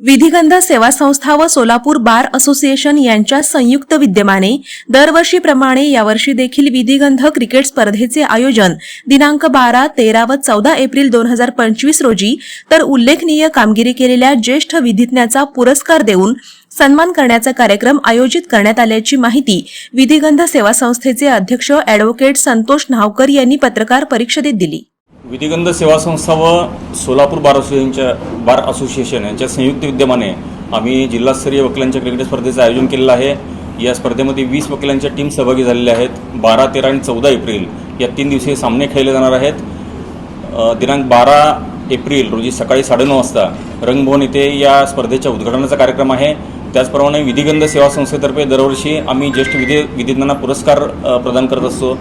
विधिगंध सेवा संस्था व सोलापूर बार असोसिएशन यांच्या संयुक्त विद्यमाने दरवर्षीप्रमाणे यावर्षी देखील विधिगंध क्रिकेट स्पर्धेचे आयोजन दिनांक बारा तेरा व चौदा एप्रिल दोन हजार पंचवीस रोजी तर उल्लेखनीय कामगिरी केलेल्या ज्येष्ठ विधिज्ञाचा पुरस्कार देऊन सन्मान करण्याचा कार्यक्रम आयोजित करण्यात आल्याची माहिती विधिगंध सेवा संस्थेचे अध्यक्ष अॅडव्होकेट संतोष न्हावकर यांनी पत्रकार परिषदेत दिली. विधिगंध सेवा संस्था व सोलापूर बार असोसिएशनच्या बार असोसिएशन यांच्या संयुक्त विद्यमाने आम्ही जिल्हास्तरीय वकिलांच्या क्रिकेट स्पर्धेचं आयोजन केलेलं आहे. या स्पर्धेमध्ये वीस वकिलांच्या टीम सहभागी झालेल्या आहेत. बारा तेरा आणि चौदा एप्रिल या तीन दिवसीय सामने खेळले जाणार आहेत. दिनांक बारा एप्रिल रोजी सकाळी साडेनऊ वाजता रंगभवन येथे या स्पर्धेच्या उद्घाटनाचा कार्यक्रम आहे. त्याचप्रमाणे विधिगंध सेवा संस्थेतर्फे दरवर्षी आम्ही ज्येष्ठ विधी विधिज्ञांना पुरस्कार प्रदान करत असतो.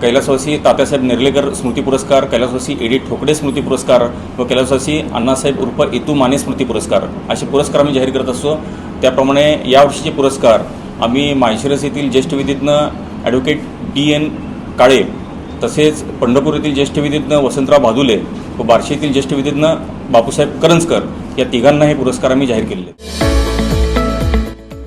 कैलासवासी तात्यासाहेब निर्लेकर स्मृती पुरस्कार कैलासवासी एडी ठोकडे स्मृती पुरस्कार व कैलासवासी अण्णासाहेब उर्फ इतू माने स्मृती पुरस्कार असे पुरस्कार आम्ही जाहीर करत असतो त्याप्रमाणे यावर्षीचे पुरस्कार आम्ही माळशिरस येथील ज्येष्ठ विधिज्ञ ॲडव्होकेट डी एन काळे तसेच पंढरपूर येथील ज्येष्ठ विधिज्ञ वसंतराव भादुले व बार्शी येथील ज्येष्ठ विधिज्ञ बापूसाहेब करंजकर या तिघांना हे पुरस्कार आम्ही जाहीर केलेले आहेत.